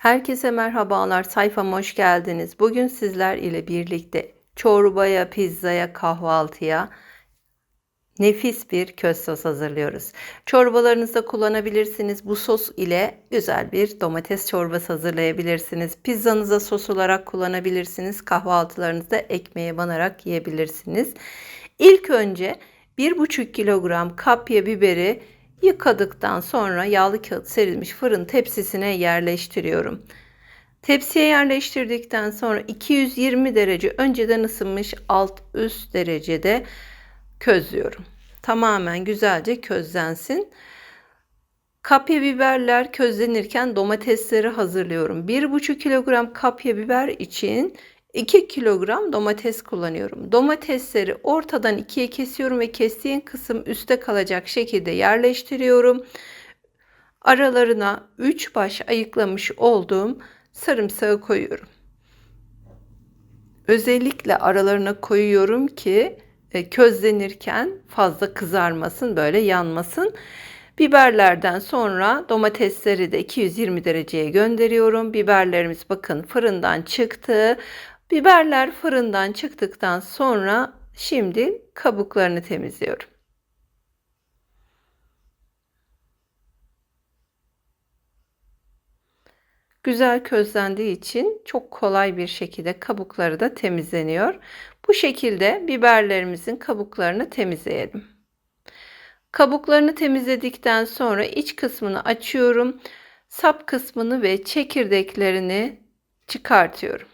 Herkese merhabalar, sayfama hoş geldiniz. Bugün sizler ile birlikte çorbaya, pizzaya, kahvaltıya nefis bir köz sos hazırlıyoruz. Çorbalarınızda kullanabilirsiniz. Bu sos ile güzel bir domates çorbası hazırlayabilirsiniz. Pizzanıza sos olarak kullanabilirsiniz. Kahvaltılarınızda ekmeğe banarak yiyebilirsiniz. İlk önce 1,5 kilogram kapya biberi Yıkadıktan sonra yağlı kağıt serilmiş fırın tepsisine yerleştiriyorum. Tepsiye yerleştirdikten sonra 220 derece önceden ısınmış alt üst derecede közlüyorum. Tamamen güzelce közlensin. Kapya biberler közlenirken domatesleri hazırlıyorum. 1,5 kilogram kapya biber için 2 kilogram domates kullanıyorum. Domatesleri ortadan ikiye kesiyorum ve kestiğim kısım üstte kalacak şekilde yerleştiriyorum. Aralarına 3 baş ayıklamış olduğum sarımsağı koyuyorum. Özellikle aralarına koyuyorum ki e, közlenirken fazla kızarmasın, böyle yanmasın. Biberlerden sonra domatesleri de 220 dereceye gönderiyorum. Biberlerimiz bakın fırından çıktı. Biberler fırından çıktıktan sonra şimdi kabuklarını temizliyorum. Güzel közlendiği için çok kolay bir şekilde kabukları da temizleniyor. Bu şekilde biberlerimizin kabuklarını temizleyelim. Kabuklarını temizledikten sonra iç kısmını açıyorum. Sap kısmını ve çekirdeklerini çıkartıyorum.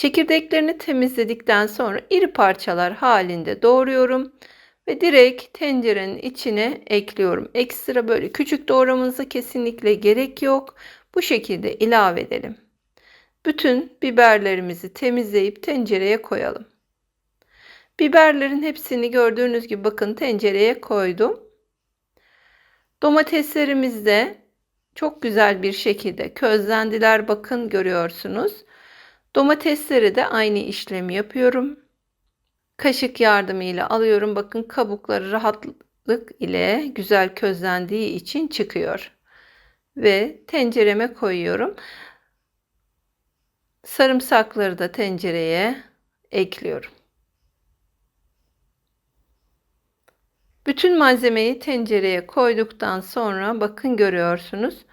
Çekirdeklerini temizledikten sonra iri parçalar halinde doğruyorum ve direkt tencerenin içine ekliyorum. Ekstra böyle küçük doğramanıza kesinlikle gerek yok. Bu şekilde ilave edelim. Bütün biberlerimizi temizleyip tencereye koyalım. Biberlerin hepsini gördüğünüz gibi bakın tencereye koydum. Domateslerimiz de çok güzel bir şekilde közlendiler. Bakın görüyorsunuz. Domatesleri de aynı işlemi yapıyorum. Kaşık yardımıyla alıyorum. Bakın kabukları rahatlık ile güzel közlendiği için çıkıyor. Ve tencereme koyuyorum. Sarımsakları da tencereye ekliyorum. Bütün malzemeyi tencereye koyduktan sonra bakın görüyorsunuz.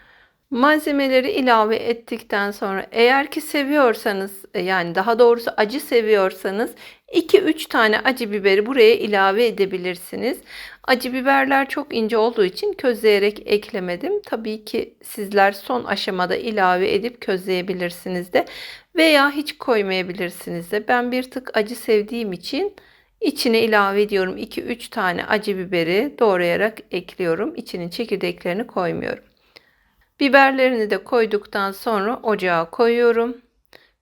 Malzemeleri ilave ettikten sonra eğer ki seviyorsanız e, yani daha doğrusu acı seviyorsanız 2-3 tane acı biberi buraya ilave edebilirsiniz. Acı biberler çok ince olduğu için közleyerek eklemedim. Tabii ki sizler son aşamada ilave edip közleyebilirsiniz de veya hiç koymayabilirsiniz de. Ben bir tık acı sevdiğim için içine ilave ediyorum. 2-3 tane acı biberi doğrayarak ekliyorum. İçinin çekirdeklerini koymuyorum. Biberlerini de koyduktan sonra ocağa koyuyorum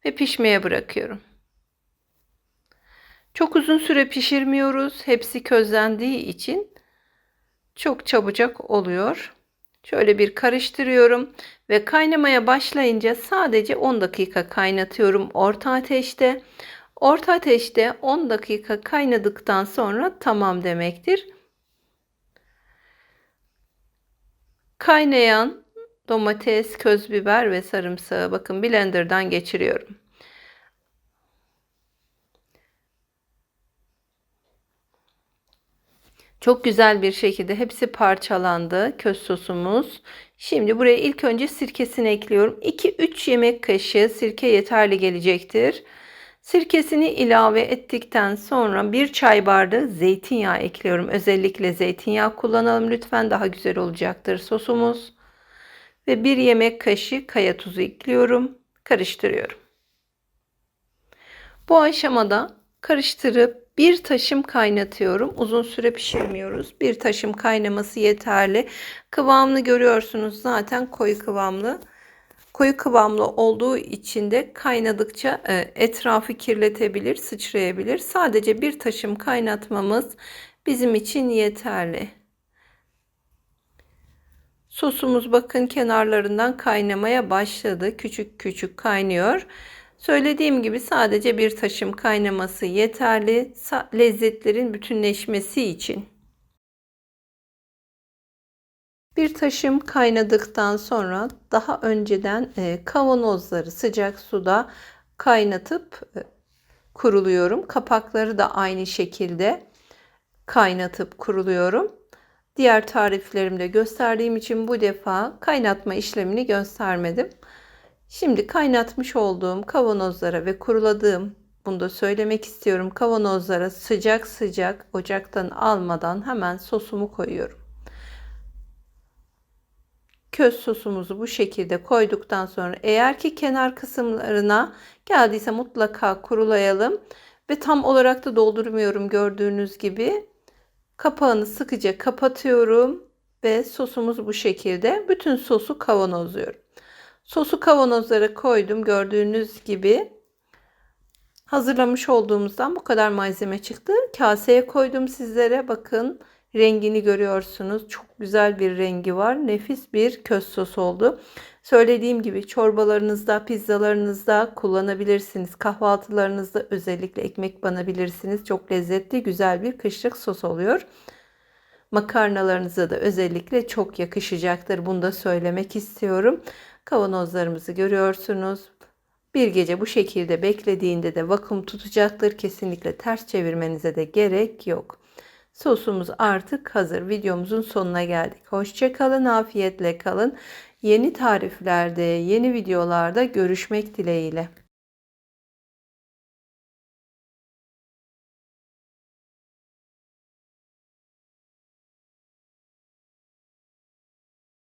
ve pişmeye bırakıyorum. Çok uzun süre pişirmiyoruz. Hepsi közlendiği için çok çabucak oluyor. Şöyle bir karıştırıyorum ve kaynamaya başlayınca sadece 10 dakika kaynatıyorum orta ateşte. Orta ateşte 10 dakika kaynadıktan sonra tamam demektir. Kaynayan domates, köz biber ve sarımsağı bakın blenderdan geçiriyorum. Çok güzel bir şekilde hepsi parçalandı köz sosumuz. Şimdi buraya ilk önce sirkesini ekliyorum. 2-3 yemek kaşığı sirke yeterli gelecektir. Sirkesini ilave ettikten sonra bir çay bardağı zeytinyağı ekliyorum. Özellikle zeytinyağı kullanalım lütfen daha güzel olacaktır sosumuz ve bir yemek kaşığı kaya tuzu ekliyorum. Karıştırıyorum. Bu aşamada karıştırıp bir taşım kaynatıyorum. Uzun süre pişirmiyoruz. Bir taşım kaynaması yeterli. Kıvamını görüyorsunuz zaten koyu kıvamlı. Koyu kıvamlı olduğu için de kaynadıkça e, etrafı kirletebilir, sıçrayabilir. Sadece bir taşım kaynatmamız bizim için yeterli. Sosumuz bakın kenarlarından kaynamaya başladı. Küçük küçük kaynıyor. Söylediğim gibi sadece bir taşım kaynaması yeterli lezzetlerin bütünleşmesi için. Bir taşım kaynadıktan sonra daha önceden e, kavanozları sıcak suda kaynatıp e, kuruluyorum. Kapakları da aynı şekilde kaynatıp kuruluyorum. Diğer tariflerimde gösterdiğim için bu defa kaynatma işlemini göstermedim. Şimdi kaynatmış olduğum kavanozlara ve kuruladığım bunu da söylemek istiyorum. Kavanozlara sıcak sıcak ocaktan almadan hemen sosumu koyuyorum. Köz sosumuzu bu şekilde koyduktan sonra eğer ki kenar kısımlarına geldiyse mutlaka kurulayalım ve tam olarak da doldurmuyorum gördüğünüz gibi. Kapağını sıkıca kapatıyorum ve sosumuz bu şekilde. Bütün sosu kavanozluyorum. Sosu kavanozlara koydum. Gördüğünüz gibi hazırlamış olduğumuzdan bu kadar malzeme çıktı. Kaseye koydum sizlere. Bakın rengini görüyorsunuz. Çok güzel bir rengi var. Nefis bir köz sos oldu. Söylediğim gibi çorbalarınızda, pizzalarınızda kullanabilirsiniz. Kahvaltılarınızda özellikle ekmek banabilirsiniz. Çok lezzetli, güzel bir kışlık sos oluyor. Makarnalarınıza da özellikle çok yakışacaktır. Bunu da söylemek istiyorum. Kavanozlarımızı görüyorsunuz. Bir gece bu şekilde beklediğinde de vakum tutacaktır. Kesinlikle ters çevirmenize de gerek yok. Sosumuz artık hazır. Videomuzun sonuna geldik. Hoşçakalın, afiyetle kalın. Yeni tariflerde, yeni videolarda görüşmek dileğiyle.